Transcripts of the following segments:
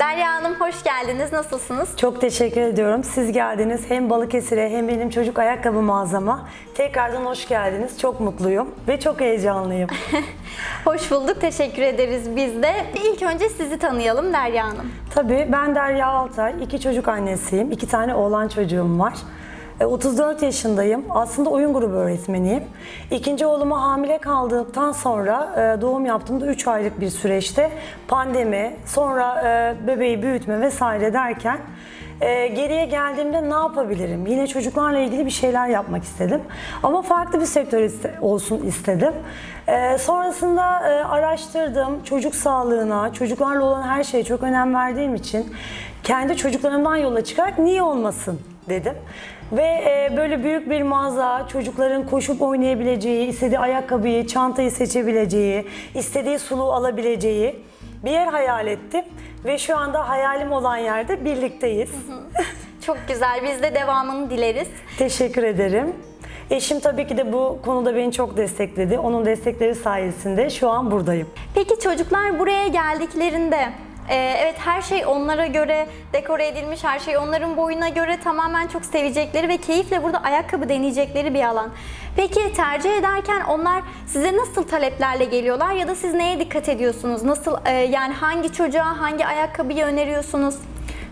Derya Hanım hoş geldiniz. Nasılsınız? Çok teşekkür ediyorum. Siz geldiniz. Hem Balıkesir'e hem benim çocuk ayakkabı mağazama. Tekrardan hoş geldiniz. Çok mutluyum ve çok heyecanlıyım. Hoş bulduk. Teşekkür ederiz biz de. İlk önce sizi tanıyalım Derya Hanım. Tabii ben Derya Altay. iki çocuk annesiyim. İki tane oğlan çocuğum var. E, 34 yaşındayım. Aslında oyun grubu öğretmeniyim. İkinci oğluma hamile kaldıktan sonra e, doğum yaptığımda 3 aylık bir süreçte pandemi, sonra e, bebeği büyütme vesaire derken e, geriye geldiğimde ne yapabilirim? Yine çocuklarla ilgili bir şeyler yapmak istedim. Ama farklı bir sektör olsun istedim. E, sonrasında e, araştırdım. Çocuk sağlığına, çocuklarla olan her şeye çok önem verdiğim için kendi çocuklarımdan yola çıkarak niye olmasın dedim. Ve e, böyle büyük bir mağaza, çocukların koşup oynayabileceği, istediği ayakkabıyı, çantayı seçebileceği, istediği suluğu alabileceği bir yer hayal ettim. Ve şu anda hayalim olan yerde birlikteyiz. Çok güzel. Biz de devamını dileriz. Teşekkür ederim. Eşim tabii ki de bu konuda beni çok destekledi. Onun destekleri sayesinde şu an buradayım. Peki çocuklar buraya geldiklerinde e, evet her şey onlara göre dekore edilmiş, her şey onların boyuna göre tamamen çok sevecekleri ve keyifle burada ayakkabı deneyecekleri bir alan. Peki tercih ederken onlar size nasıl taleplerle geliyorlar ya da siz neye dikkat ediyorsunuz? Nasıl e, yani hangi çocuğa hangi ayakkabıyı öneriyorsunuz?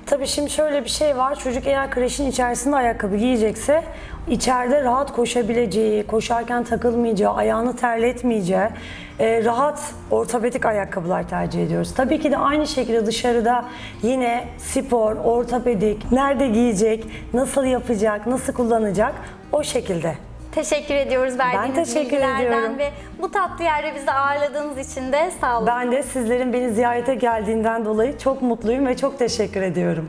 Tabii şimdi şöyle bir şey var. Çocuk eğer kreşin içerisinde ayakkabı giyecekse içeride rahat koşabileceği, koşarken takılmayacağı, ayağını terletmeyeceği e, rahat ortopedik ayakkabılar tercih ediyoruz. Tabii ki de aynı şekilde dışarıda yine spor, ortopedik, nerede giyecek, nasıl yapacak, nasıl kullanacak o şekilde. Teşekkür ediyoruz verdiğiniz teşekkür bilgilerden ediyorum. ve bu tatlı yerde bizi ağırladığınız için de sağ olun. Ben de sizlerin beni ziyarete geldiğinden dolayı çok mutluyum ve çok teşekkür ediyorum.